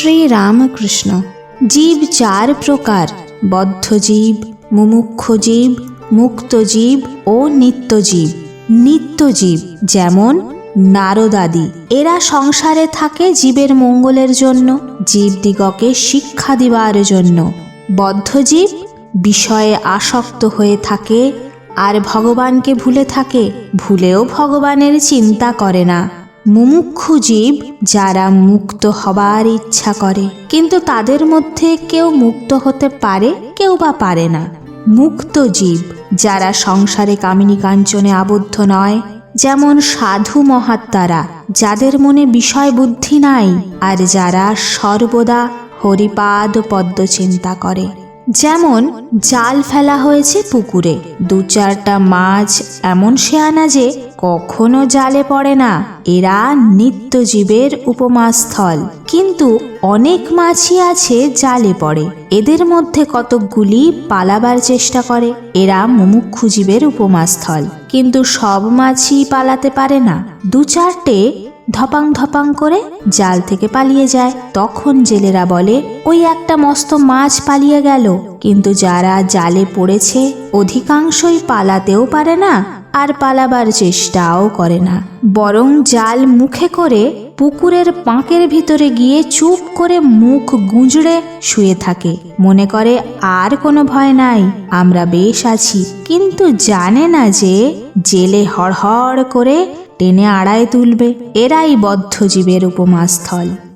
শ্রী রামকৃষ্ণ জীব চার প্রকার, বদ্ধজীব, মুমুক্ষুজীব, মুক্তজীব ও নিত্যজীব। নিত্যজীব যেমন নারদাদি, এরা সংসারে থাকে জীবের মঙ্গলের জন্য জীবদিগকে শিক্ষা দিবার জন্য। বদ্ধজীব বিষয়ে আসক্ত হয়ে থাকে, আর ভগবানকে ভুলে থাকে, ভুলেও ভগবানের চিন্তা করে না। মুমুক্ষু জীব যারা মুক্ত হবার ইচ্ছা করে। কিন্তু তাদের মধ্যে কেউ মুক্ত হতে পারে, কেউ বা পারে না। মুক্ত জীব যারা সংসারে কামিনী কাঞ্চনে আবদ্ধ নয়, যেমন সাধু মহাত্মারা, যাদের মনে বিষয় বুদ্ধি নাই, আর যারা সর্বদা হরিপাদ পদ্ম চিন্তা করে। যেমন জাল ফেলা হয়েছে পুকুরে দু চারটা মাছ এমন শেয়ানা যে কখনো জালে পড়ে না। এরা নিত্যজীবের উপমাস্থল। কিন্তু অনেক মাছই আছে জালে পড়ে। এদের মধ্যে কতকগুলি পালাবার চেষ্টা করে। এরা মুমুক্ষু জীবের উপমাস্থল। কিন্তু সব মাছই পালাতে পারে না। দু চারটে ধপাং ধপাং করে জাল থেকে পালিয়ে যায়। তখন জেলেরা বলে, ওই একটা মস্ত মাছ পালিয়ে গেল। কিন্তু যারা জালে পড়েছে, অধিকাংশই পালাতেও পারে না আর পালাবার চেষ্টাও করে না। বরং জাল মুখে করে পুকুরের পাঁকের ভিতরে গিয়ে চুপ করে মুখ গুঁজড়ে শুয়ে থাকে। মনে করে, আর কোনো ভয় নাই, আমরা বেশ আছি। কিন্তু জানে না যে, জেলে হড়হড় করে টেনে আড়ায় তুলবে। এরাই বদ্ধজীবের উপমাস্থল।